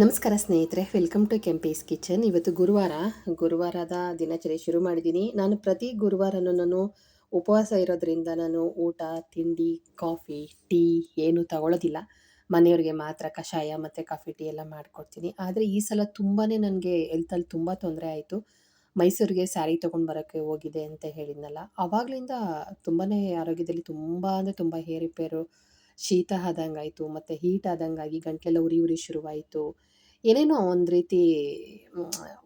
ನಮಸ್ಕಾರ ಸ್ನೇಹಿತರೆ welcome to Kempee's kitchen ಇವತ್ತು ಗುರುವಾರ, ಗುರುವಾರದ ದಿನಚರಿ ಶುರು ಮಾಡಿದ್ದೀನಿ. ನಾನು ಪ್ರತಿ ಗುರುವಾರನೂ ನಾನು ಉಪವಾಸ ಇರೋದ್ರಿಂದ ನಾನು ಊಟ, ತಿಂಡಿ ಕಾಫಿ ಟೀ ಏನು ತಗೊಳ್ಳೋದಿಲ್ಲ ಮನೆಯವ್ರಿಗೆ ಮಾತ್ರ ಕಷಾಯ ಮತ್ತು ಕಾಫಿ ಟೀ ಎಲ್ಲ ಮಾಡಿಕೊಡ್ತೀನಿ. ಆದರೆ ಈ ಸಲ ತುಂಬಾ ನನಗೆ ಹೆಲ್ತಲ್ಲಿ ತುಂಬ ತೊಂದರೆ ಆಯಿತು. ಮೈಸೂರಿಗೆ ಸ್ಯಾರಿ ತೊಗೊಂಡು ಬರೋಕ್ಕೆ ಹೋಗಿದೆ ಅಂತ ಹೇಳಿದ್ನಲ್ಲ ಆವಾಗಲಿಂದ ತುಂಬಾ ಆರೋಗ್ಯದಲ್ಲಿ ತುಂಬ ಅಂದರೆ ತುಂಬ ಏರುಪೇರು ಶೀತ ಆದಂಗಾಯಿತು, ಮತ್ತು ಹೀಟ್ ಆದಂಗಾಗಿ ಗಂಟಲೆಲ್ಲ ಉರಿ ಉರಿ ಶುರುವಾಯಿತು. ಏನೇನೋ ಒಂದು ರೀತಿ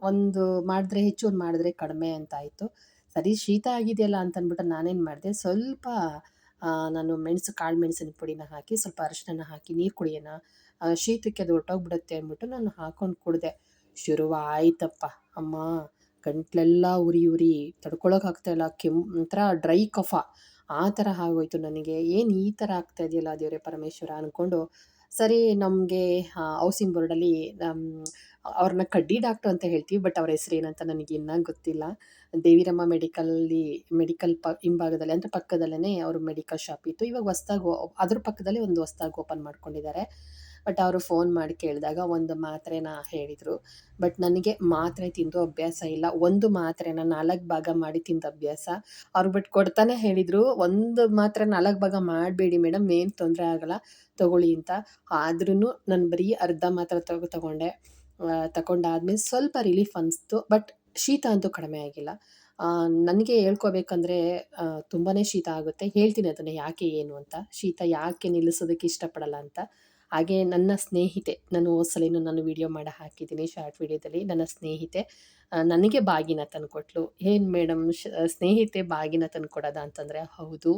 ಒಂದು ಮಾಡಿದ್ರೆ ಹೆಚ್ಚು, ಒಂದು ಮಾಡಿದ್ರೆ ಕಡಿಮೆ ಅಂತ ಆಯಿತು ಸರಿ, ಶೀತ ಆಗಿದೆಯಲ್ಲ ಅಂತ ಅಂದ್ಬಿಟ್ಟು ನಾನೇನು ಮಾಡಿದೆ, ಸ್ವಲ್ಪ ನಾನು ಮೆಣಸು, ಕಾಳು ಮೆಣಸಿನ ಪುಡಿನ ಹಾಕಿ, ಸ್ವಲ್ಪ ಅರಿಶಿನ ಹಾಕಿ, ನೀರು ಕುಡಿಯೋಣ ಶೀತಕ್ಕೆ ಅದು ಹೊರಟೋಗ್ಬಿಡುತ್ತೆ ಅಂದ್ಬಿಟ್ಟು ನಾನು ಹಾಕೊಂಡು ಕುಡಿದೆ. ಶುರುವಾಯ್ತಪ್ಪ, ಅಮ್ಮ, ಗಂಟ್ಲೆಲ್ಲ ಉರಿ ಉರಿ ತಡ್ಕೊಳಕ್ಕೆ ಕೆಮ್ಮು ಒಂಥರ ಡ್ರೈ ಕಫ. ಆ ಥರ ಆಗೋಯ್ತು ನನಗೆ. ಏನು ಈ ಥರ ಆಗ್ತಾ ಇದೆಯಲ್ಲ ದೇವರೇ ಪರಮೇಶ್ವರ ಅಂದ್ಕೊಂಡು ಸರಿ ನಮಗೆ ಹೌಸಿಂಗ್ ಬೋರ್ಡಲ್ಲಿ ಅವ್ರನ್ನ ಕಡ್ಡಿ ಡಾಕ್ಟ್ರು ಅಂತ ಹೇಳ್ತೀವಿ, ಬಟ್ ಅವ್ರ ಹೆಸರು ಏನಂತ ನನಗೆ ಇನ್ನೂ ಗೊತ್ತಿಲ್ಲ. ದೇವಿರಮ್ಮ ಮೆಡಿಕಲ್ಲಿ, ಮೆಡಿಕಲ್ ಪ, ಹಿಂಭಾಗದಲ್ಲಿ, ಅಂದರೆ ಪಕ್ಕದಲ್ಲೇ ಅವರು ಮೆಡಿಕಲ್ ಶಾಪ್ ಇತ್ತು. ಇವಾಗ ಹೊಸ್ದಾಗಿ ಅದ್ರ ಪಕ್ಕದಲ್ಲೇ ಒಂದು ಹೊಸ್ದಾಗಿ ಓಪನ್ ಮಾಡ್ಕೊಂಡಿದ್ದಾರೆ. ಬಟ್ ಅವರು ಫೋನ್ ಮಾಡಿ ಕೇಳಿದಾಗ ಒಂದು ಮಾತ್ರೆನ ಹೇಳಿದರು. ಬಟ್ ನನಗೆ ಮಾತ್ರೆ ತಿಂದು ಅಭ್ಯಾಸ ಇಲ್ಲ. ಒಂದು ಮಾತ್ರೆನ ನಾಲ್ಕು ಭಾಗ ಮಾಡಿ ತಿಂದ ಅಭ್ಯಾಸ. ಅವ್ರು ಬಿಟ್ಟು ಕೊಡ್ತಾನೆ ಹೇಳಿದರು, ಒಂದು ಮಾತ್ರೆ ನಾಲ್ಕು ಭಾಗ ಮಾಡಬೇಡಿ ಮೇಡಮ್ ಏನು ತೊಂದರೆ ಆಗಲ್ಲ, ತಗೊಳ್ಳಿ ಅಂತ. ಆದ್ರೂ ನಾನು ಬರೀ ಅರ್ಧ ಮಾತ್ರ ತಗೋ, ತಗೊಂಡೆ. ತಗೊಂಡಾದ್ಮೇಲೆ ಸ್ವಲ್ಪ ರಿಲೀಫ್ ಅನಿಸ್ತು. ಬಟ್ ಶೀತ ಅಂತೂ ಕಡಿಮೆ ಆಗಿಲ್ಲ. ನನಗೆ ಹೇಳ್ಕೋಬೇಕಂದ್ರೆ ತುಂಬಾ ಶೀತ ಆಗುತ್ತೆ. ಹೇಳ್ತೀನಿ ಅದನ್ನು ಯಾಕೆ ಏನು ಅಂತ. ಶೀತ ಯಾಕೆ ನಿಲ್ಲಿಸೋದಕ್ಕೆ ಇಷ್ಟಪಡಲ್ಲ ಅಂತ. ಹಾಗೆ ನನ್ನ ಸ್ನೇಹಿತೆ, ನಾನು ಹೋದ ನಾನು ವಿಡಿಯೋ ಮಾಡಿ ಹಾಕಿದ್ದೀನಿ ಶಾರ್ಟ್ ವಿಡಿಯೋದಲ್ಲಿ ನನ್ನ ಸ್ನೇಹಿತೆ ನನಗೆ ಬಾಗಿನ ತಂದುಕೊಟ್ಲು. ಏನು ಮೇಡಮ್ ಸ್ನೇಹಿತೆ ಬಾಗಿನ ತಂದುಕೊಡೋದ ಅಂತಂದರೆ, ಹೌದು.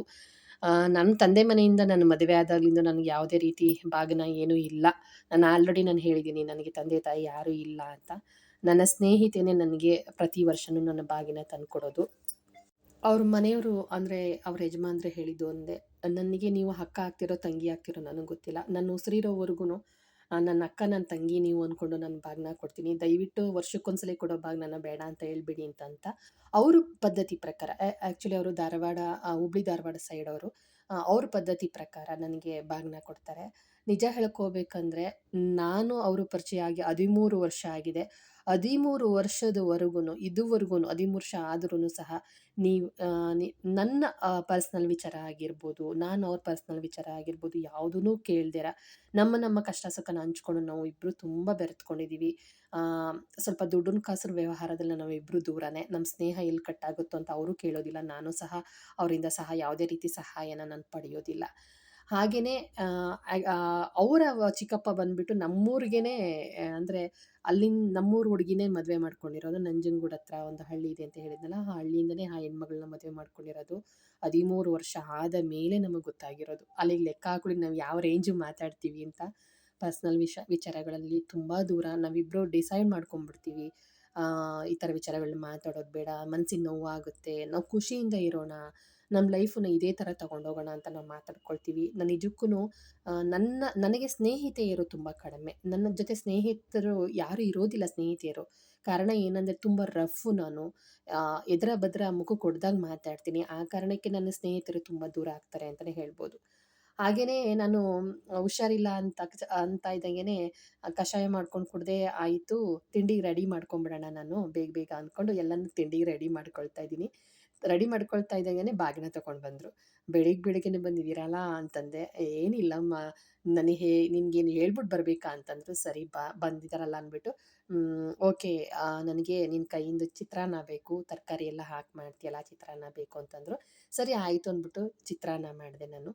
ನನ್ನ ತಂದೆ ಮನೆಯಿಂದ ನನ್ನ ಮದುವೆ ಆದಾಗಲಿಂದ ನನಗೆ ಯಾವುದೇ ರೀತಿ ಬಾಗಿನ ಏನೂ ಇಲ್ಲ. ನಾನು ಆಲ್ರೆಡಿ ನಾನು ಹೇಳಿದ್ದೀನಿ, ನನಗೆ ತಂದೆ ತಾಯಿ ಯಾರೂ ಇಲ್ಲ ಅಂತ. ನನ್ನ ಸ್ನೇಹಿತೆಯೇ ನನಗೆ ಪ್ರತಿ ವರ್ಷವೂ ನನ್ನ ಬಾಗಿನ ತಂದುಕೊಡೋದು. ಅವ್ರ ಮನೆಯವರು ಅಂದರೆ ಅವ್ರ ಯಜಮಾನ್ರೆ ಹೇಳಿದ್ದು ಒಂದೇ ನನಗೆ ನೀವು ಅಕ್ಕ ಆಗ್ತಿರೋ, ತಂಗಿ ಆಗ್ತಿರೋ ನನಗೆ ಗೊತ್ತಿಲ್ಲ. ನನ್ನ ಉಸಿರಿರೋವರೆಗೂ ನನ್ನ ಅಕ್ಕ ನನ್ನ ತಂಗಿ ನೀವು ಅಂದ್ಕೊಂಡು ನನ್ನ ಭಾಗನ ಕೊಡ್ತೀನಿ. ದಯವಿಟ್ಟು ವರ್ಷಕ್ಕೊಂದ್ಸಲಿ ಕೊಡೋ ನನ್ನ ಬೇಡ ಅಂತ ಹೇಳ್ಬಿಡಿ ಅಂತ ಅಂತ ಅವ್ರ ಪದ್ಧತಿ ಪ್ರಕಾರ ಆ್ಯಕ್ಚುಲಿ ಅವರು ಧಾರವಾಡ ಹುಬ್ಳಿ ಧಾರವಾಡ ಸೈಡ್ ಅವರು ಅವ್ರ ಪದ್ಧತಿ ಪ್ರಕಾರ ನನಗೆ ಭಾಗನ ಕೊಡ್ತಾರೆ. ನಿಜ ಹೇಳ್ಕೋಬೇಕಂದ್ರೆ ನಾನು ಅವರು ಪರಿಚಯ ಆಗಿ ಹದಿಮೂರು ವರ್ಷ ಆಗಿದೆ. ಹದಿಮೂರು ವರ್ಷದವರೆಗೂ ಇದುವರೆಗೂ ಹದಿಮೂರು ವರ್ಷ ಆದ್ರೂ ಸಹ ನೀವು ನನ್ನ ಪರ್ಸ್ನಲ್ ವಿಚಾರ ಆಗಿರ್ಬೋದು, ನಾನು ಅವ್ರ ಪರ್ಸ್ನಲ್ ವಿಚಾರ ಆಗಿರ್ಬೋದು ಯಾವುದೂ ಕೇಳ್ದಿರ ನಮ್ಮ ನಮ್ಮ ಕಷ್ಟ ಸುಖನ ಹಂಚ್ಕೊಂಡು ನಾವು ಇಬ್ಬರು ತುಂಬ ಬೆರೆತ್ಕೊಂಡಿದ್ದೀವಿ ಸ್ವಲ್ಪ ದುಡ್ಡನ್ನ ಕಾಸರ ವ್ಯವಹಾರದಲ್ಲಿ ನಾವು ಇಬ್ಬರು ದೂರನೇ ನಮ್ಮ ಸ್ನೇಹ ಎಲ್ಲಿ ಕಟ್ಟಾಗುತ್ತೋ ಅಂತ ಅವರು ಕೇಳೋದಿಲ್ಲ, ನಾನು ಸಹ ಅವರಿಂದ ಸಹ ಯಾವುದೇ ರೀತಿ ಸಹಾಯನ ನಾನು ಪಡೆಯೋದಿಲ್ಲ. ಹಾಗೆಯೇ ಅವರ ಚಿಕ್ಕಪ್ಪ ಬಂದುಬಿಟ್ಟು ನಮ್ಮೂರಿಗೇ ಅಂದರೆ ಅಲ್ಲಿನ ನಮ್ಮೂರು ಹುಡುಗಿನೇ ಮದುವೆ ಮಾಡ್ಕೊಂಡಿರೋದು. ನಂಜನಗೂಡು ಹತ್ರ ಒಂದು ಹಳ್ಳಿ ಇದೆ ಅಂತ ಹೇಳಿದ್ನಲ್ಲ, ಆ ಹಳ್ಳಿಯಿಂದನೇ ಆ ಹೆಣ್ಮಗಳನ್ನ ಮದುವೆ ಮಾಡ್ಕೊಂಡಿರೋದು. ಹದಿಮೂರು ವರ್ಷ ಆದ ಮೇಲೆ ನಮಗೆ ಗೊತ್ತಾಗಿರೋದು. ಅಲ್ಲಿಗೆ ಲೆಕ್ಕ ಹಾಕೊಳ್ಳಿ ನಾವು ಯಾವ ರೇಂಜಿಗೆ ಮಾತಾಡ್ತೀವಿ ಅಂತ ಪರ್ಸ್ನಲ್ ವಿಷ, ವಿಚಾರಗಳಲ್ಲಿ ತುಂಬ ದೂರ. ನಾವಿಬ್ಬರು ಡಿಸೈಡ್ ಮಾಡ್ಕೊಂಬಿಡ್ತೀವಿ. ಈ ಥರ ವಿಚಾರಗಳನ್ನ ಮಾತಾಡೋದು ಬೇಡ, ಮನ್ಸಿಗೆ ನೋವಾಗುತ್ತೆ, ನಾವು ಖುಷಿಯಿಂದ ಇರೋಣ. ನಮ್ಮ ಲೈಫನ್ನು ಇದೇ ಥರ ತೊಗೊಂಡೋಗೋಣ ಅಂತ ನಾವು ಮಾತಾಡ್ಕೊಳ್ತೀವಿ. ನಾನು ನಿಜಕ್ಕೂ ನನ್ನ, ನನಗೆ ಸ್ನೇಹಿತೆಯರು ತುಂಬ ಕಡಿಮೆ. ನನ್ನ ಜೊತೆ ಸ್ನೇಹಿತರು ಯಾರೂ ಇರೋದಿಲ್ಲ ಸ್ನೇಹಿತೆಯರು. ಕಾರಣ ಏನಂದರೆ ತುಂಬ ರಫ್ ನಾನು. ಎದುರ ಬದ್ರ ಮುಖ ಕೊಡ್ದಾಗ ಮಾತಾಡ್ತೀನಿ. ಆ ಕಾರಣಕ್ಕೆ ನನ್ನ ಸ್ನೇಹಿತರು ತುಂಬ ದೂರ ಆಗ್ತಾರೆ ಅಂತಲೇ ಹೇಳ್ಬೋದು. ಹಾಗೆಯೇ ನಾನು ಹುಷಾರಿಲ್ಲ ಅಂತ ಅಂತ ಇದ್ದಂಗೆ ಕಷಾಯ ಮಾಡ್ಕೊಂಡು ಕುಡ್ದೆ ಆಯಿತು. ತಿಂಡಿಗೆ ರೆಡಿ ಮಾಡ್ಕೊಂಬಿಡೋಣ ನಾನು. ಬೇಗ ಬೇಗ ಅಂದ್ಕೊಂಡು ಎಲ್ಲನೂ ತಿಂಡಿಗೆ ರೆಡಿ ಮಾಡ್ಕೊಳ್ತಾ ಇದ್ದೀನಿ. ರೆಡಿ ಮಾಡ್ಕೊಳ್ತಾ ಇದ್ದಂಗೆ ಬಾಗಿನ ತೊಗೊಂಡು ಬಂದರು. ಬೆಳಿಗ್ಗೆ ಬೆಳಿಗ್ಗೆನೆ ಬಂದಿದ್ದೀರಲ್ಲ ಅಂತಂದೆ. ಏನಿಲ್ಲಮ್ಮ, ನನಗೆ ನಿನ್ಗೇನು ಹೇಳ್ಬಿಟ್ಟು ಬರಬೇಕಾ ಅಂತಂದರು, ಸರಿ ಬಾ ಬಂದಿದ್ದಾರಲ್ಲ ಅಂದ್ಬಿಟ್ಟು ಓಕೆ ನನಗೆ ನಿನ್ನ ಕೈಯಿಂದ ಚಿತ್ರಾನ್ನ ಬೇಕು, ತರಕಾರಿ ಎಲ್ಲ ಹಾಕಿ ಮಾಡ್ತೀಯಲ್ಲ, ಚಿತ್ರಾನ್ನ ಬೇಕು ಅಂತಂದರು. ಸರಿ ಆಯಿತು ಅಂದ್ಬಿಟ್ಟು ಚಿತ್ರಾನ್ನ ಮಾಡಿದೆ ನಾನು.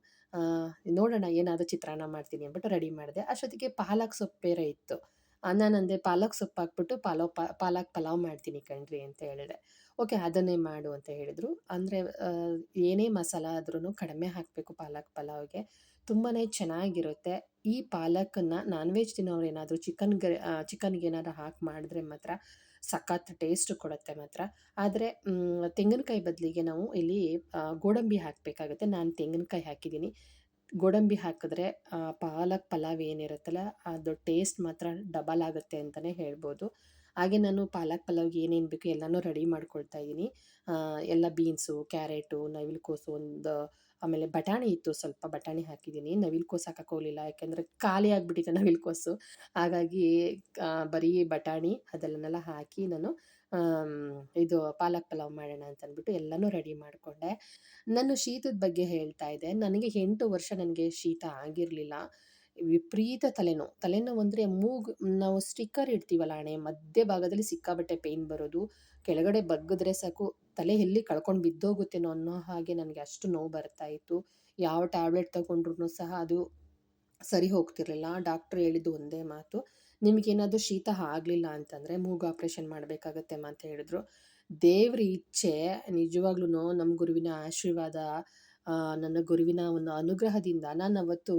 ನೋಡೋಣ ಏನಾದರೂ ಚಿತ್ರಾನ್ನ ಮಾಡ್ತೀನಿ ಅಂದ್ಬಿಟ್ಟು ರೆಡಿ ಮಾಡಿದೆ. ಅಷ್ಟೊತ್ತಿಗೆ ಪಾಲಕ್ ಸೊಪ್ಪು ಬೇರೆ ಇತ್ತು. ನಾನಂದೆ ಪಾಲಕ್ ಸೊಪ್ಪು ಹಾಕ್ಬಿಟ್ಟು ಪಾಲಕ್ ಪಾಲಕ್ ಪಲಾವ್ ಮಾಡ್ತೀನಿ ಕಣ್ರಿ ಅಂತ ಹೇಳಿದೆ. ಓಕೆ, ಅದನ್ನೇ ಮಾಡು ಅಂತ ಹೇಳಿದರು. ಅಂದರೆ ಏನೇ ಮಸಾಲ ಆದ್ರೂ ಕಡಿಮೆ ಹಾಕಬೇಕು ಪಾಲಕ್ ಪಲಾವ್ಗೆ. ತುಂಬಾ ಚೆನ್ನಾಗಿರುತ್ತೆ. ಈ ಪಾಲಕನ್ನು ನಾನ್ ವೆಜ್ ತಿನ್ನೋರು ಏನಾದರೂ ಚಿಕನ್ಗೆ ಚಿಕನ್ಗೆ ಏನಾದರೂ ಹಾಕಿ ಮಾಡಿದ್ರೆ ಮಾತ್ರ ಸಖತ್ ಟೇಸ್ಟ್ ಕೊಡುತ್ತೆ ಮಾತ್ರ. ಆದರೆ ತೆಂಗಿನಕಾಯಿ ಬದಲಿಗೆ ನಾವು ಇಲ್ಲಿ ಗೋಡಂಬಿ ಹಾಕಬೇಕಾಗುತ್ತೆ. ನಾನು ತೆಂಗಿನಕಾಯಿ ಹಾಕಿದ್ದೀನಿ. ಗೋಡಂಬಿ ಹಾಕಿದ್ರೆ ಪಾಲಕ್ ಪಲಾವ್ ಏನಿರುತ್ತಲ್ಲ, ಅದು ಟೇಸ್ಟ್ ಮಾತ್ರ ಡಬಲ್ ಆಗುತ್ತೆ ಅಂತಲೇ ಹೇಳ್ಬೋದು. ಹಾಗೆ ನಾನು ಪಾಲಕ್ ಪಲಾವ್ ಏನೇನು ಬೇಕು ಎಲ್ಲನೂ ರೆಡಿ ಮಾಡ್ಕೊಳ್ತಾ ಇದ್ದೀನಿ. ಎಲ್ಲ ಬೀನ್ಸು ಕ್ಯಾರೆಟು ನವಿಲುಕೋಸು ಒಂದು, ಆಮೇಲೆ ಬಟಾಣಿ ಇತ್ತು, ಸ್ವಲ್ಪ ಬಟಾಣಿ ಹಾಕಿದ್ದೀನಿ. ನವಿಲುಕೋಸು ಹಾಕಕ್ಕೆ ಹೋಗಲಿಲ್ಲ, ಯಾಕೆಂದರೆ ಖಾಲಿ ಆಗಿಬಿಟ್ಟಿತ್ತು ನವಿಲುಕೋಸು. ಹಾಗಾಗಿ ಬರೀ ಬಟಾಣಿ, ಅದೆಲ್ಲನೆಲ್ಲ ಹಾಕಿ ನಾನು ಇದು ಪಾಲಕ್ ಪಲಾವ್ ಮಾಡೋಣ ಅಂತ ಅಂದ್ಬಿಟ್ಟು ಎಲ್ಲನೂ ರೆಡಿ ಮಾಡಿಕೊಂಡೆ. ನಾನು ಶೀತದ ಬಗ್ಗೆ ಹೇಳ್ತಾ ಇದ್ದೆ. ನನಗೆ ಎಂಟು ವರ್ಷ ನನಗೆ ಶೀತ ಆಗಿರಲಿಲ್ಲ. ವಿಪರೀತ ತಲೆನೋವು ತಲೆನೋವು ಅಂದರೆ ಮೂಗು, ನಾವು ಸ್ಟಿಕ್ಕರ್ ಇಡ್ತೀವಲ್ಲ ಹಣೆ, ಮಧ್ಯ ಭಾಗದಲ್ಲಿ ಸಿಕ್ಕಾಬಟ್ಟೆ ಪೇಯ್ನ್ ಬರೋದು, ಕೆಳಗಡೆ ಬಗ್ಗಿದ್ರೆ ಸಾಕು, ತಲೆ ಎಲ್ಲಿ ಕಳ್ಕೊಂಡು ಬಿದ್ದೋಗುತ್ತೇನೋ ಅನ್ನೋ ಹಾಗೆ ನನಗೆ ಅಷ್ಟು ನೋವು ಬರ್ತಾ ಇತ್ತು. ಯಾವ ಟ್ಯಾಬ್ಲೆಟ್ ತಗೊಂಡ್ರು ಸಹ ಅದು ಸರಿ ಹೋಗ್ತಿರಲಿಲ್ಲ. ಡಾಕ್ಟ್ರು ಹೇಳಿದ್ದು ಒಂದೇ ಮಾತು. ನಿಮಗೇನಾದರೂ ಶೀತ ಆಗಲಿಲ್ಲ ಅಂತಂದರೆ ಮೂಗು ಆಪ್ರೇಷನ್ ಮಾಡಬೇಕಾಗತ್ತೆಮ್ಮ ಅಂತ ಹೇಳಿದ್ರು. ದೇವ್ರ ಇಚ್ಛೆ ನಿಜವಾಗ್ಲೂ ನಮ್ಮ ಗುರುವಿನ ಆಶೀರ್ವಾದ ನನ್ನ ಗುರುವಿನ ಒಂದು ಅನುಗ್ರಹದಿಂದ ನಾನು ಅವತ್ತು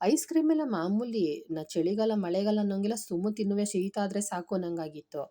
ಐಸ್ ಕ್ರೀಮ್ ಎಲ್ಲ ಮಾಮೂಲಿ ನಾ ಚಳಿಗಾಲ, ಮಳೆಗಾಲ ಅನ್ನೋಂಗಿಲ್ಲ ಸುಮ್ಮ ತಿನ್ನುವೆ, ಶೀತ ಆದರೆ ಸಾಕು ಅನ್ನಂಗಾಗಿತ್ತು.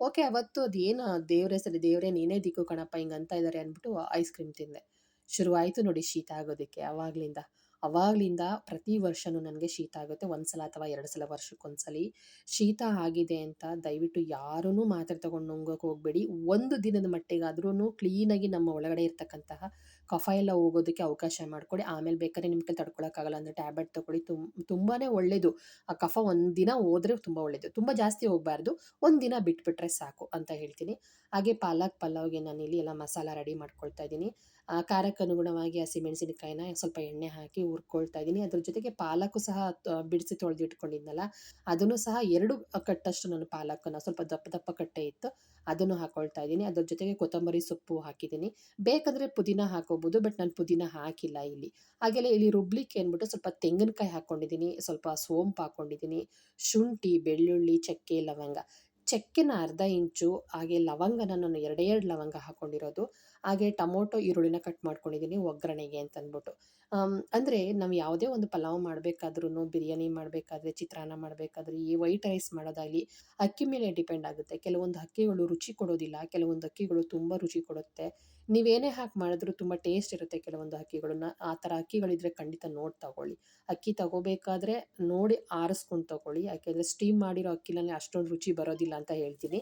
ಓಕೆ, ಅವತ್ತು ಅದೇನು ದೇವ್ರ ಸರಿ ದೇವರೇ ನೀನೇ ದಿಕ್ಕು ಕಣಪ್ಪ ಹಿಂಗೆ ಅಂತ ಇದ್ದಾರೆ ಅಂದ್ಬಿಟ್ಟು ಐಸ್ ಕ್ರೀಮ್ ತಿಂದೆ. ಶುರುವಾಯಿತು ನೋಡಿ ಶೀತ ಆಗೋದಕ್ಕೆ ಅವಾಗಲಿಂದ. ಅವಾಗಲಿಂದ ಪ್ರತಿ ವರ್ಷವೂ ನನಗೆ ಶೀತ ಆಗುತ್ತೆ. ಒಂದು ಸಲ ಅಥವಾ ಎರಡು ಸಲ ವರ್ಷಕ್ಕೊಂದ್ಸಲಿ ಶೀತ ಆಗಿದೆ ಅಂತ ದಯವಿಟ್ಟು ಯಾರೂ ಮಾತ್ರೆ ತಗೊಂಡು ನುಂಗೋಕೆ ಹೋಗಬೇಡಿ. ಒಂದು ದಿನದ ಮಟ್ಟಿಗಾದ್ರೂ ಕ್ಲೀನಾಗಿ ನಮ್ಮ ಒಳಗಡೆ ಇರ್ತಕ್ಕಂತಹ ಕಫ ಎಲ್ಲ ಹೋಗೋದಕ್ಕೆ ಅವಕಾಶ ಮಾಡಿಕೊಡಿ. ಆಮೇಲೆ ಬೇಕಾದ್ರೆ ನಿಮ್ಮ ಕೈ ತಡ್ಕೊಳಕ್ಕಾಗಲ್ಲ ಅಂದರೆ ಟ್ಯಾಬ್ಲೆಟ್ ತೊಗೊಳ್ಳಿ. ತುಂಬ ತುಂಬಾ ಒಳ್ಳೆಯದು ಆ ಕಫ ಒಂದು ದಿನ ಹೋದರೆ ತುಂಬ ಒಳ್ಳೆಯದು ತುಂಬ ಜಾಸ್ತಿ ಹೋಗಬಾರ್ದು. ಒಂದು ದಿನ ಬಿಟ್ಬಿಟ್ರೆ ಸಾಕು ಅಂತ ಹೇಳ್ತೀನಿ. ಹಾಗೆ ಪಾಲಕ್ ಪಲಾವ್ಗೆ ಇಲ್ಲಿ ಎಲ್ಲ ಮಸಾಲ ರೆಡಿ ಮಾಡ್ಕೊಳ್ತಾ ಇದ್ದೀನಿ. ಆ, ಖಾರಕ್ಕೆ ಅನುಗುಣವಾಗಿ ಹಸಿಮೆಣಸಿನಕಾಯಿನ ಸ್ವಲ್ಪ ಎಣ್ಣೆ ಹಾಕಿ ಹುರ್ಕೊಳ್ತಾ ಇದ್ದೀನಿ. ಅದ್ರ ಜೊತೆಗೆ ಪಾಲಕು ಸಹ ಬಿಡಿಸಿ ತೊಳೆದು ಇಟ್ಕೊಂಡಿದ್ನಲ್ಲ ಅದನ್ನು ಸಹ ಎರಡು ಕಟ್ಟಷ್ಟು ನಾನು ಪಾಲಕನ್ನು ಸ್ವಲ್ಪ ದಪ್ಪ ದಪ್ಪ ಕಟ್ಟೆ ಇತ್ತು ಅದನ್ನು ಹಾಕೊಳ್ತಾ ಇದ್ದೀನಿ. ಅದ್ರ ಜೊತೆಗೆ ಕೊತ್ತಂಬರಿ ಸೊಪ್ಪು ಹಾಕಿದ್ದೀನಿ. ಬೇಕಂದರೆ ಪುದೀನ ಹಾಕೋಬೋದು ಬಟ್ ನಾನು ಪುದೀನ ಹಾಕಿಲ್ಲ ಇಲ್ಲಿ. ಹಾಗೆಲ್ಲ ಇಲ್ಲಿ ರುಬ್ಲಿಕ್ಕೆ ಅಂದ್ಬಿಟ್ಟು ಸ್ವಲ್ಪ ತೆಂಗಿನಕಾಯಿ ಹಾಕ್ಕೊಂಡಿದ್ದೀನಿ ಸ್ವಲ್ಪ ಸೋಂಪು ಹಾಕ್ಕೊಂಡಿದ್ದೀನಿ ಶುಂಠಿ ಬೆಳ್ಳುಳ್ಳಿ ಚಕ್ಕೆ ಲವಂಗ. ಚಕ್ಕೆನ ಅರ್ಧ ಇಂಚು ಹಾಗೆ ಲವಂಗನ ನಾನು ಎರಡೇ ಎರಡು ಲವಂಗ ಹಾಕ್ಕೊಂಡಿರೋದು. ಹಾಗೆ ಟೊಮೊಟೊ ಈರುಳ್ಳಿನ ಕಟ್ ಮಾಡ್ಕೊಂಡಿದ್ದೀನಿ ಒಗ್ಗರಣೆಗೆ ಅಂತ ಅಂದ್ಬಿಟ್ಟು ಆಮ್, ಅಂದರೆ ನಾವು ಯಾವುದೇ ಒಂದು ಪಲಾವ್ ಮಾಡಬೇಕಾದ್ರೂ ಬಿರಿಯಾನಿ ಮಾಡಬೇಕಾದ್ರೆ ಚಿತ್ರಾನ್ನ ಮಾಡಬೇಕಾದ್ರೆ ಈ ವೈಟ್ ರೈಸ್ ಮಾಡೋದಾಗಲಿ ಅಕ್ಕಿ ಮೇಲೆ ಡಿಪೆಂಡ್ ಆಗುತ್ತೆ. ಕೆಲವೊಂದು ಅಕ್ಕಿಗಳು ರುಚಿ ಕೊಡೋದಿಲ್ಲ ಕೆಲವೊಂದು ಅಕ್ಕಿಗಳು ತುಂಬ ರುಚಿ ಕೊಡುತ್ತೆ. ನೀವೇನೇ ಹಾಕಿ ಮಾಡಿದ್ರು ತುಂಬ ಟೇಸ್ಟ್ ಇರುತ್ತೆ ಕೆಲವೊಂದು ಅಕ್ಕಿಗಳನ್ನ. ಆ ಥರ ಅಕ್ಕಿಗಳಿದ್ರೆ ಖಂಡಿತ ನೋಡಿ ತಗೊಳ್ಳಿ. ಅಕ್ಕಿ ತಗೋಬೇಕಾದ್ರೆ ನೋಡಿ ಆರಿಸ್ಕೊಂಡು ತಗೊಳ್ಳಿ. ಯಾಕೆಂದರೆ ಸ್ಟೀಮ್ ಮಾಡಿರೋ ಅಕ್ಕಿನಲ್ಲಿ ಅಷ್ಟೊಂದು ರುಚಿ ಬರೋದಿಲ್ಲ ಅಂತ ಹೇಳ್ತೀನಿ.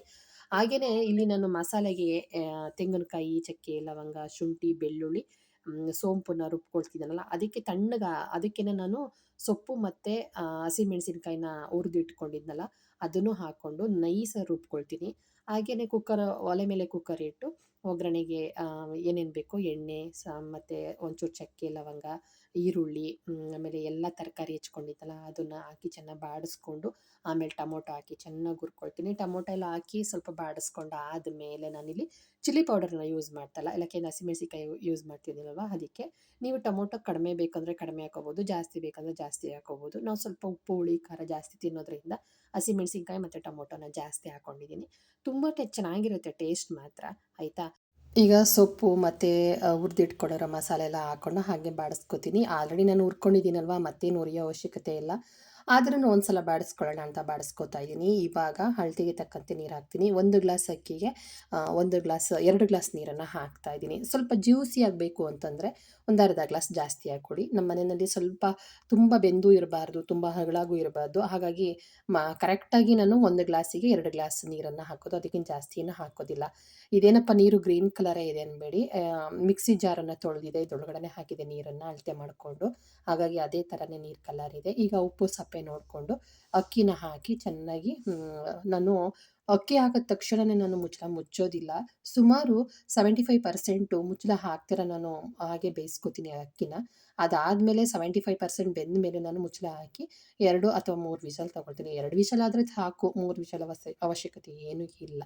ಹಾಗೆಯೇ ಇಲ್ಲಿ ನಾನು ಮಸಾಲೆಗೆ ತೆಂಗಿನಕಾಯಿ, ಚಕ್ಕೆ, ಲವಂಗ, ಶುಂಠಿ, ಬೆಳ್ಳುಳ್ಳಿ ಸೋಂಪನ್ನು ರುಬ್ಕೊಳ್ತಿದ್ದಾನಲ್ಲ ಅದಕ್ಕೆ ತಣ್ಣಗ ಅದಕ್ಕೆ ನಾನು ಸೊಪ್ಪು ಮತ್ತು ಹಸಿಮೆಣಸಿನ್ಕಾಯಿನ ಹುರಿದು ಇಟ್ಕೊಂಡಿದ್ನಲ್ಲ ಅದನ್ನು ಹಾಕ್ಕೊಂಡು ನೈಸಾಗಿ ರುಬ್ಕೊಳ್ತೀನಿ. ಹಾಗೆಯೇ ಕುಕ್ಕರ್ ಒಲೆ ಮೇಲೆ ಕುಕ್ಕರ್ ಇಟ್ಟು ಒಗ್ಗರಣೆಗೆ ಏನೇನು ಬೇಕೋ ಎಣ್ಣೆ ಸ ಮತ್ತು ಒಂಚೂರು ಚಕ್ಕೆ ಲವಂಗ ಈರುಳ್ಳಿ ಆಮೇಲೆ ಎಲ್ಲ ತರಕಾರಿ ಹೆಚ್ಕೊಂಡಿದ್ದಲ್ಲ ಅದನ್ನು ಹಾಕಿ ಚೆನ್ನಾಗಿ ಬಾಡಿಸ್ಕೊಂಡು, ಆಮೇಲೆ ಟೊಮೊಟೊ ಹಾಕಿ ಚೆನ್ನಾಗಿ ಹುರ್ಕೊಳ್ತೀನಿ. ಟೊಮೊಟೊ ಎಲ್ಲ ಹಾಕಿ ಸ್ವಲ್ಪ ಬಾಡಿಸ್ಕೊಂಡು ಆದಮೇಲೆ ನಾನಿಲ್ಲಿ ಚಿಲ್ಲಿ ಪೌಡರ್ನ ಯೂಸ್ ಮಾಡ್ತಲ್ಲ ಇಲ್ಲಕ್ಕೆ ಹಸಿಮೆಣಸಿಕಾಯಿ ಯೂಸ್ ಮಾಡ್ತಿದ್ದೀನಲ್ವ ಅದಕ್ಕೆ, ನೀವು ಟೊಮೊಟೊ ಕಡಿಮೆ ಬೇಕಂದರೆ ಕಡಿಮೆ ಹಾಕೋಬೋದು, ಜಾಸ್ತಿ ಬೇಕಂದರೆ ಜಾಸ್ತಿ ಹಾಕೋಬೋದು. ನಾವು ಸ್ವಲ್ಪ ಉಪ್ಪು, ಹುಳಿ, ಖಾರ ಜಾಸ್ತಿ ತಿನ್ನೋದ್ರಿಂದ ಹಸಿಮೆಣಸಿನ್ಕಾಯಿ ಮತ್ತು ಟೊಮೊಟೊನ ಜಾಸ್ತಿ ಹಾಕ್ಕೊಂಡಿದ್ದೀನಿ ತುಂಬ ಚೆನ್ನಾಗಿರುತ್ತೆ ಟೇಸ್ಟ್ ಮಾತ್ರ, ಆಯಿತಾ? ಈಗ ಸೊಪ್ಪು ಮತ್ತು ಹುರಿದಿಟ್ಕೊಂಡಿರೋ ಮಸಾಲೆ ಎಲ್ಲ ಹಾಕ್ಕೊಂಡು ಹಾಗೆ ಬಾಡಿಸ್ಕೊತೀನಿ. ಆಲ್ರೆಡಿ ನಾನು ಹುರ್ಕೊಂಡಿದ್ದೀನಲ್ವ, ಮತ್ತೇನು ಹುರಿಯೋ ಅವಶ್ಯಕತೆ ಇಲ್ಲ. ಆದ್ರೂ ಒಂದು ಸಲ ಬಾಡಿಸ್ಕೊಳ್ಳೋಣ ಅಂತ ಬಾಡಿಸ್ಕೊತಾ ಇದ್ದೀನಿ. ಇವಾಗ ಹಳದಿಗೆ ತಕ್ಕಂತೆ ನೀರು ಹಾಕ್ತೀನಿ. ಒಂದು ಗ್ಲಾಸ್ ಅಕ್ಕಿಗೆ ಒಂದು ಗ್ಲಾಸ್, ಎರಡು ಗ್ಲಾಸ್ ನೀರನ್ನು ಹಾಕ್ತಾ ಇದ್ದೀನಿ. ಸ್ವಲ್ಪ ಜ್ಯೂಸಿ ಆಗಬೇಕು ಅಂತಂದರೆ ಒಂದು ಅರ್ಧ ಗ್ಲಾಸ್ ಜಾಸ್ತಿ ಹಾಕ್ಕೊಡಿ. ನಮ್ಮ ಮನೆಯಲ್ಲಿ ಸ್ವಲ್ಪ ತುಂಬ ಬೆಂದು ಇರಬಾರ್ದು, ತುಂಬ ಹಗಳಾಗೂ ಇರಬಾರ್ದು. ಹಾಗಾಗಿ ಮ, ಕರೆಕ್ಟಾಗಿ ನಾನು ಒಂದು ಗ್ಲಾಸಿಗೆ ಎರಡು ಗ್ಲಾಸ್ ನೀರನ್ನು ಹಾಕೋದು, ಅದಕ್ಕಿಂತ ಜಾಸ್ತಿಯನ್ನು ಹಾಕೋದಿಲ್ಲ. ಇದೇನಪ್ಪ ನೀರು ಗ್ರೀನ್ ಕಲರೇ ಇದೆ ಅನ್ಬೇಡಿ. ಮಿಕ್ಸಿ ಜಾರನ್ನು ತೊಳೆದಿದೆ ಇದೊಳಗಡೆ ಹಾಕಿದೆ ನೀರನ್ನು, ಅಳತೆ ಮಾಡಿಕೊಂಡು. ಹಾಗಾಗಿ ಅದೇ ಥರನೇ ನೀರು ಕಲರ್ ಇದೆ. ಈಗ ಉಪ್ಪು ಸಪ್ಪೆ ನೋಡಿಕೊಂಡು ಅಕ್ಕಿನ ಹಾಕಿ ಚೆನ್ನಾಗಿ ನಾನು ಅಕ್ಕಿ ಹಾಕಿದ ತಕ್ಷಣವೇ ನಾನು ಮುಚ್ಚಳ ಮುಚ್ಚೋದಿಲ್ಲ. ಸುಮಾರು ಸೆವೆಂಟಿ ಫೈವ್ ಪರ್ಸೆಂಟು ಮುಚ್ಚಳ ಹಾಕ್ತಿರ ನಾನು ಹಾಗೆ ಬೇಯಿಸ್ಕೊತೀನಿ ಅಕ್ಕಿನ. ಅದಾದಮೇಲೆ ಸೆವೆಂಟಿ ಫೈವ್ ಪರ್ಸೆಂಟ್ ಬೆಂದ ಮೇಲೆ ನಾನು ಮುಚ್ಚಳ ಹಾಕಿ ಎರಡು ಅಥವಾ ಮೂರು ವಿಷಲ್ ತಗೊಳ್ತೀನಿ. ಎರಡು ವಿಷಲ್ ಆದರೆ ಸಾಕು, ಮೂರು ವಿಷಲ್ ಅವಶ್ಯ, ಅವಶ್ಯಕತೆ ಏನೂ ಇಲ್ಲ.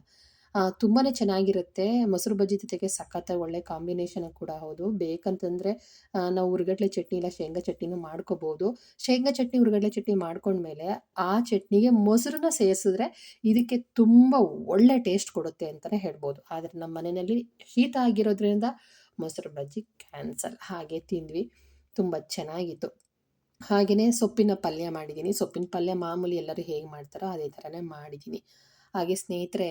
ತುಂಬಾ ಚೆನ್ನಾಗಿರುತ್ತೆ. ಮೊಸರು ಬಜ್ಜಿ ಜೊತೆಗೆ ಸಖತ್ತಾಗಿ ಒಳ್ಳೆ ಕಾಂಬಿನೇಷನ್ ಕೂಡ ಹೌದು. ಬೇಕಂತಂದರೆ ನಾವು ಉರ್ಗಡ್ಲೆ ಚಟ್ನಿ ಇಲ್ಲ ಶೇಂಗಾ ಚಟ್ನಿನೂ ಮಾಡ್ಕೋಬೋದು. ಶೇಂಗಾ ಚಟ್ನಿ ಉರ್ಗಡ್ಲೆ ಚಟ್ನಿ ಮಾಡ್ಕೊಂಡ್ಮೇಲೆ ಆ ಚಟ್ನಿಗೆ ಮೊಸರನ್ನ ಸೇರಿಸಿದ್ರೆ ಇದಕ್ಕೆ ತುಂಬ ಒಳ್ಳೆ ಟೇಸ್ಟ್ ಕೊಡುತ್ತೆ ಅಂತಲೇ ಹೇಳ್ಬೋದು. ಆದರೆ ನಮ್ಮ ಮನೆಯಲ್ಲಿ ಶೀತ ಆಗಿರೋದ್ರಿಂದ ಮೊಸರು ಬಜ್ಜಿ ಕ್ಯಾನ್ಸಲ್ ಹಾಗೆ ತಿಂದ್ವಿ. ತುಂಬ ಚೆನ್ನಾಗಿತ್ತು. ಹಾಗೆಯೇ ಸೊಪ್ಪಿನ ಪಲ್ಯ ಮಾಡಿದ್ದೀನಿ. ಸೊಪ್ಪಿನ ಪಲ್ಯ ಮಾಮೂಲಿ ಎಲ್ಲರೂ ಹೇಗೆ ಮಾಡ್ತಾರೋ ಅದೇ ಥರನೇ ಮಾಡಿದ್ದೀನಿ. ಹಾಗೆ ಸ್ನೇಹಿತರೆ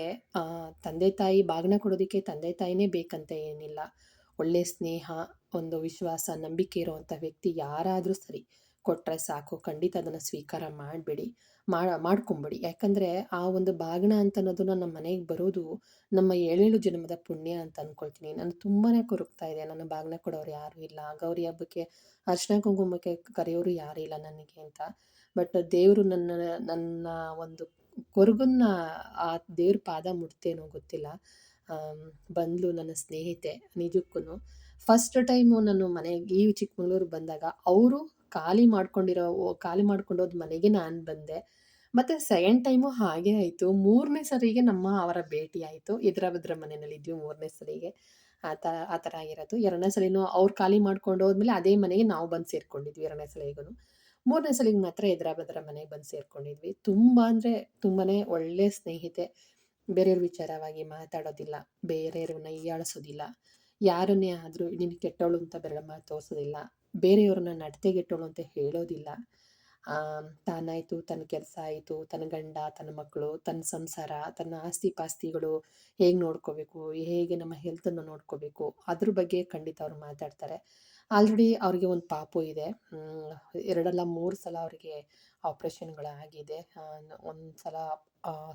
ತಂದೆ ತಾಯಿ ಬಾಗಿನ ಕೊಡೋದಕ್ಕೆ ತಂದೆ ತಾಯಿನೇ ಬೇಕಂತ ಏನಿಲ್ಲ. ಒಳ್ಳೆ ಸ್ನೇಹ, ಒಂದು ವಿಶ್ವಾಸ, ನಂಬಿಕೆ ಇರುವಂಥ ವ್ಯಕ್ತಿ ಯಾರಾದರೂ ಸರಿ ಕೊಟ್ಟರೆ ಸಾಕು. ಖಂಡಿತ ಅದನ್ನು ಸ್ವೀಕಾರ ಮಾಡಬೇಡಿ. ಮಾಡಿ, ಮಾಡ್ಕೊಂಬಿಡಿ. ಯಾಕಂದರೆ ಆ ಒಂದು ಬಾಗಿನ ಅಂತ ಅನ್ನೋದನ್ನ ನಮ್ಮ ಮನೆಗೆ ಬರೋದು ನಮ್ಮ ಏಳೇಳು ಜನ್ಮದ ಪುಣ್ಯ ಅಂತ ಅಂದ್ಕೊಳ್ತೀನಿ ನಾನು ತುಂಬಾ ಕೊರಗ್ತಾ ಇದೆ. ನನ್ನ ಬಾಗಿನ ಕೊಡೋರು ಯಾರೂ ಇಲ್ಲ. ಗೌರಿ ಹಬ್ಬಕ್ಕೆ ಅರ್ಶನ ಕುಂಕುಮಕ್ಕೆ ಕರೆಯೋರು ಯಾರೂ ಇಲ್ಲ ನನಗೆ ಅಂತ. ಬಟ್ ದೇವರು ನನ್ನ ನನ್ನ ಒಂದು ಕೊರಗನ್ನ ಆ ದೇವ್ರ ಪಾದ ಮುಟ್ತೇನೋ ಗೊತ್ತಿಲ್ಲ. ಬಂದಳು ನನ್ನ ಸ್ನೇಹಿತೆ ನಿಜಕ್ಕೂ ಫಸ್ಟ್ ಟೈಮು ನಾನು ಮನೆಗೆ ಈ ಚಿಕ್ಕಮಗಳೂರು ಬಂದಾಗ ಅವರು ಖಾಲಿ ಮಾಡ್ಕೊಂಡಿರೋ ಖಾಲಿ ಮಾಡ್ಕೊಂಡೋದ ಮನೆಗೆ ನಾನು ಬಂದೆ. ಮತ್ತು ಸೆಕೆಂಡ್ ಟೈಮು ಹಾಗೆ ಆಯಿತು. ಮೂರನೇ ಸರಿಗೆ ನಮ್ಮ ಅವರ ಭೇಟಿ ಆಯಿತು. ಎದುರ ಬದ್ರ ಮನೆಯಲ್ಲಿ ಇದ್ವಿ ಮೂರನೇ ಸರಿಗೆ. ಆ ಥರ ಆ ಥರ ಆಗಿರೋದು. ಎರಡನೇ ಸಲಿನೂ ಅವ್ರು ಖಾಲಿ ಮಾಡ್ಕೊಂಡು ಹೋದ್ಮೇಲೆ ಅದೇ ಮನೆಗೆ ನಾವು ಬಂದು ಸೇರ್ಕೊಂಡಿದ್ವಿ ಎರಡನೇ ಸಲಿಗೂ ಮೂರನೇ ಸಲಿಗೆ ಮಾತ್ರ ಎದುರಾಬದ್ರ ಮನೆಗೆ ಬಂದು ಸೇರ್ಕೊಂಡಿದ್ವಿ. ತುಂಬ ಅಂದರೆ ತುಂಬಾ ಒಳ್ಳೆಯ ಸ್ನೇಹಿತೆ. ಬೇರೆಯವ್ರ ವಿಚಾರವಾಗಿ ಮಾತಾಡೋದಿಲ್ಲ. ಬೇರೆಯವ್ರನ್ನ ಹೀಯಾಳಿಸೋದಿಲ್ಲ ಯಾರನ್ನೇ ಆದರೂ ನೀನು ಕೆಟ್ಟವಳು ಅಂತ ಬೆರಳಮ್ಮ ತೋರಿಸೋದಿಲ್ಲ. ಬೇರೆಯವ್ರನ್ನ ನಡತೆಗೆಟ್ಟೋಳು ಅಂತ ಹೇಳೋದಿಲ್ಲ. ತಾನಾಯಿತು ತನ್ನ ಕೆಲಸ ಆಯಿತು ತನ್ನ ಗಂಡ ತನ್ನ ಮಕ್ಕಳು ತನ್ನ ಸಂಸಾರ, ತನ್ನ ಆಸ್ತಿ ಪಾಸ್ತಿಗಳು ಹೇಗೆ ನೋಡ್ಕೋಬೇಕು, ಹೇಗೆ ನಮ್ಮ ಹೆಲ್ತನ್ನು ನೋಡ್ಕೋಬೇಕು, ಅದ್ರ ಬಗ್ಗೆ ಖಂಡಿತ ಅವ್ರು ಮಾತಾಡ್ತಾರೆ. ಆಲ್ರೆಡಿ ಅವ್ರಿಗೆ ಒಂದು ಪಾಪು ಇದೆ. ಎರಡಲ್ಲ ಮೂರು ಸಲ ಅವರಿಗೆ ಆಪ್ರೇಷನ್ಗಳಾಗಿದೆ ಒಂದು ಸಲ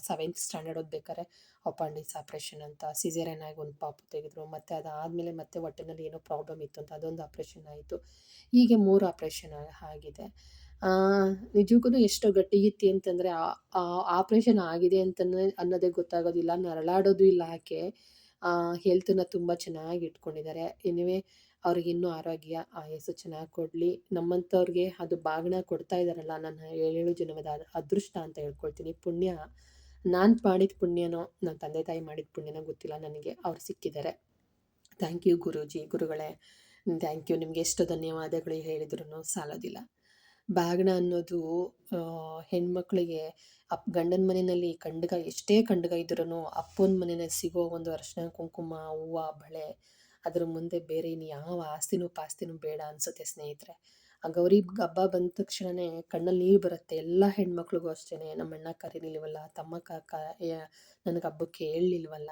ಸೆವೆಂತ್ ಸ್ಟ್ಯಾಂಡರ್ಡ್ ಓದ್ಬೇಕಾದ್ರೆ ಅಪಾಂಡಿಸ್ ಆಪ್ರೇಷನ್ ಅಂತ ಸಿಸೇರಿಯನ್ ಆಗಿ ಒಂದು ಪಾಪು ತೆಗೆದ್ರು. ಮತ್ತು ಅದಾದಮೇಲೆ ಮತ್ತೆ ಹೊಟ್ಟೆನಲ್ಲಿ ಏನೋ ಪ್ರಾಬ್ಲಮ್ ಇತ್ತು ಅಂತ ಅದೊಂದು ಆಪ್ರೇಷನ್ ಆಯಿತು. ಹೀಗೆ ಮೂರು ಆಪ್ರೇಷನ್ ಆಗಿದೆ. ನಿಜಕ್ಕೂ ಎಷ್ಟು ಗಟ್ಟಿಗಿತ್ತಿ ಅಂತಂದರೆ ಆಪ್ರೇಷನ್ ಆಗಿದೆ ಅಂತ ಅನ್ನೋದೇ ಗೊತ್ತಾಗೋದಿಲ್ಲ. ನರಳಾಡೋದು ಇಲ್ಲ ಆಕೆ. ಹೆಲ್ತನ್ನ ತುಂಬ ಚೆನ್ನಾಗಿ ಇಟ್ಕೊಂಡಿದ್ದಾರೆ. ಎನಿವೆ ಅವ್ರಿಗಿನ್ನೂ ಆರೋಗ್ಯ ಆಯಸ್ಸು ಚೆನ್ನಾಗಿ ಕೊಡಲಿ. ನಮ್ಮಂಥವ್ರಿಗೆ ಅದು ಬಾಗಣ ಕೊಡ್ತಾ ಇದ್ದಾರಲ್ಲ ನನ್ನ ಏಳೇಳು ಜನ್ಮದ ಅದೃಷ್ಟ ಅಂತ ಹೇಳ್ಕೊಳ್ತೀನಿ. ಪುಣ್ಯ, ನಾನು ಮಾಡಿದ ಪುಣ್ಯನೋ ನನ್ನ ತಂದೆ ತಾಯಿ ಮಾಡಿದ ಪುಣ್ಯನೋ ಗೊತ್ತಿಲ್ಲ ನನಗೆ, ಅವ್ರು ಸಿಕ್ಕಿದ್ದಾರೆ. ಥ್ಯಾಂಕ್ ಯು ಗುರೂಜಿ, ಗುರುಗಳೇ. ಥ್ಯಾಂಕ್ ಯು, ನಿಮಗೆ ಎಷ್ಟು ಧನ್ಯವಾದಗಳು ಹೇಳಿದ್ರು ಸಾಲೋದಿಲ್ಲ. ಬಾಗಣ ಅನ್ನೋದು ಹೆಣ್ಮಕ್ಳಿಗೆ ಅಪ್, ಗಂಡನ ಮನೆಯಲ್ಲಿ ಕಂಡಗ ಎಷ್ಟೇ ಕಂಡಗ ಇದ್ರೂ ಅಪ್ಪನ ಮನೆಯಲ್ಲಿ ಸಿಗೋ ಒಂದು ಅರಶಿನ, ಕುಂಕುಮ, ಹೂವು, ಬಳೆ ಅದ್ರ ಮುಂದೆ ಬೇರೆ ಇನ್ನು ಯಾವ ಆಸ್ತಿನೂ ಪಾಸ್ತಿನೂ ಬೇಡ ಅನ್ಸುತ್ತೆ ಸ್ನೇಹಿತರೆ. ಆ ಗೌರಿ ಹಬ್ಬ ಬಂದ ತಕ್ಷಣವೇ ಕಣ್ಣಲ್ಲಿ ನೀರು ಬರುತ್ತೆ, ಎಲ್ಲ ಹೆಣ್ಮಕ್ಳಿಗೂ ಅಷ್ಟೇ ನಮ್ಮ ಅಣ್ಣ ಕರೀಲಿಲ್ವಲ್ಲ, ತಮ್ಮ ಕಾಕ ನನಗೆ ಹಬ್ಬಕ್ಕೆ ಹೇಳಲಿಲ್ವಲ್ಲ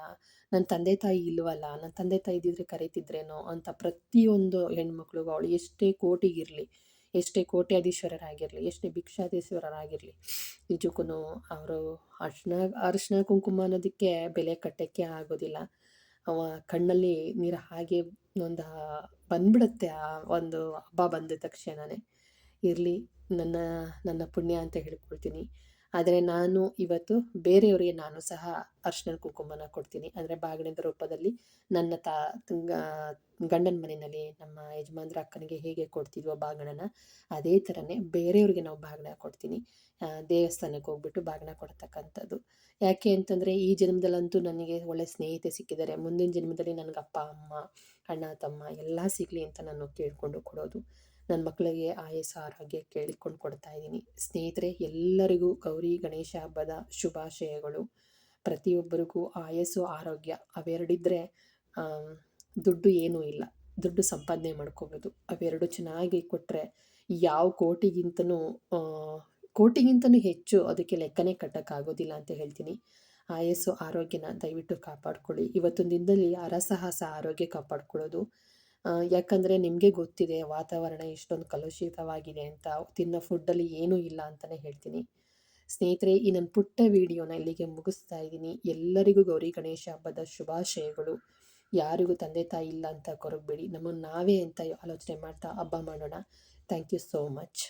ನನ್ನ ತಂದೆ ತಾಯಿ ಇಲ್ವಲ್ಲ ನನ್ನ ತಂದೆ ತಾಯಿ ಇದ್ದಿದ್ರೆ ಕರೀತಿದ್ರೇನೋ ಅಂತ ಪ್ರತಿಯೊಂದು ಹೆಣ್ಮಕ್ಳಿಗೂ ಅವಳು ಎಷ್ಟೇ ಕೋಟಿಗಿರಲಿ, ಎಷ್ಟೇ ಕೋಟ್ಯಾಧೀಶ್ವರರಾಗಿರಲಿ, ಎಷ್ಟೇ ಭಿಕ್ಷಾಧೀಶ್ವರರಾಗಿರಲಿ ನಿಜಕ್ಕೂ ಅವರು ಅರ್ಶಿನ, ಅರಿಶಿನ ಕುಂಕುಮ ಅನ್ನೋದಕ್ಕೆ ಬೆಲೆ ಕಟ್ಟೋಕ್ಕೆ ಆಗೋದಿಲ್ಲ. ಅವ ಕಣ್ಣಲ್ಲಿ ನೀರು ಹಾಗೆ ಒಂದು ಬಂದ್ಬಿಡುತ್ತೆ ಆ ಒಂದು ಹಬ್ಬ ಬಂದ ತಕ್ಷಣನೇ. ಇರಲಿ, ನನ್ನ ನನ್ನ ಪುಣ್ಯ ಅಂತ ಹೇಳ್ಕೊಳ್ತೀನಿ. ಆದರೆ ನಾನು ಇವತ್ತು ಬೇರೆಯವರಿಗೆ ನಾನು ಸಹ ಅರ್ಶಿನ ಕುಂಕುಮನ ಕೊಡ್ತೀನಿ. ಅಂದರೆ ಬಾಗಿಣದ ರೂಪದಲ್ಲಿ ನನ್ನ ತಾ ಗಂಡನ ಮನೆಯಲ್ಲಿ ನಮ್ಮ ಯಜಮಾನ್ರ ಅಕ್ಕನಿಗೆ ಹೇಗೆ ಕೊಡ್ತಿದ್ವೋ ಬಾಗಿಣನ ಅದೇ ಥರನೇ ಬೇರೆಯವ್ರಿಗೆ ನಾವು ಬಾಗಿಣ ಕೊಡ್ತೀನಿ. ದೇವಸ್ಥಾನಕ್ಕೆ ಹೋಗ್ಬಿಟ್ಟು ಬಾಗಿಣ ಕೊಡ್ತಕ್ಕಂಥದ್ದು. ಯಾಕೆ ಅಂತಂದರೆ ಈ ಜನ್ಮದಲ್ಲಂತೂ ನನಗೆ ಒಳ್ಳೆ ಸ್ನೇಹಿತೆ ಸಿಕ್ಕಿದ್ದಾರೆ. ಮುಂದಿನ ಜನ್ಮದಲ್ಲಿ ನನಗೆ ಅಪ್ಪ, ಅಮ್ಮ, ಅಣ್ಣ, ತಮ್ಮ ಎಲ್ಲ ಸಿಗಲಿ ಅಂತ ನಾನು ಕೇಳಿಕೊಂಡು ಕೊಡೋದು. ನನ್ನ ಮಕ್ಕಳಿಗೆ ಆಯಸ ಆರೋಗ್ಯ ಕೇಳಿಕೊಂಡು ಕೊಡ್ತಾ ಇದ್ದೀನಿ. ಸ್ನೇಹಿತರೆ, ಎಲ್ಲರಿಗೂ ಗೌರಿ, ಗಣೇಶ ಹಬ್ಬದ ಶುಭಾಶಯಗಳು. ಪ್ರತಿಯೊಬ್ಬರಿಗೂ ಆಯಸ್ಸು, ಆರೋಗ್ಯ ಅವೆರಡಿದ್ರೆ ದುಡ್ಡು ಏನೂ ಇಲ್ಲ. ದುಡ್ಡು ಸಂಪಾದನೆ ಮಾಡ್ಕೋಬೋದು. ಅವೆರಡು ಚೆನ್ನಾಗಿ ಕೊಟ್ಟರೆ ಯಾವ ಕೋಟಿಗಿಂತನೂ ಕೋಟಿಗಿಂತನೂ ಹೆಚ್ಚು ಅದಕ್ಕೆ ಲೆಕ್ಕನೇ ಕಟ್ಟೋಕ್ಕಾಗೋದಿಲ್ಲ ಅಂತ ಹೇಳ್ತೀನಿ. ಆಯಸ್ಸು, ಆರೋಗ್ಯನ ದಯವಿಟ್ಟು ಕಾಪಾಡ್ಕೊಳ್ಳಿ. ಇವತ್ತೊಂದು ದಿನದಲ್ಲಿ ಅರಸಾಹಸ ಆರೋಗ್ಯ ಕಾಪಾಡ್ಕೊಳ್ಳೋದು. ಯಾಕಂದರೆ ನಿಮಗೆ ಗೊತ್ತಿದೆ ವಾತಾವರಣ ಎಷ್ಟೊಂದು ಕಲುಷಿತವಾಗಿದೆ ಅಂತ, ತಿನ್ನೋ ಫುಡ್ಡಲ್ಲಿ ಏನೂ ಇಲ್ಲ ಅಂತಲೇ ಹೇಳ್ತೀನಿ. ಸ್ನೇಹಿತರೆ, ಈ ನನ್ನ ಪುಟ್ಟ ವಿಡಿಯೋನ ಇಲ್ಲಿಗೆ ಮುಗಿಸ್ತಾ ಇದ್ದೀನಿ. ಎಲ್ಲರಿಗೂ ಗೌರಿ ಗಣೇಶ ಹಬ್ಬದ ಶುಭಾಶಯಗಳು. ಯಾರಿಗೂ ತಂದೆ ತಾಯಿ ಇಲ್ಲ ಅಂತ ಕೊರಗಬೇಡಿ. ನಮ್ಮನ್ನು ನಾವೇ ಅಂತ ಆಲೋಚನೆ ಮಾಡ್ತಾ ಹಬ್ಬ ಮಾಡೋಣ. Thank you so much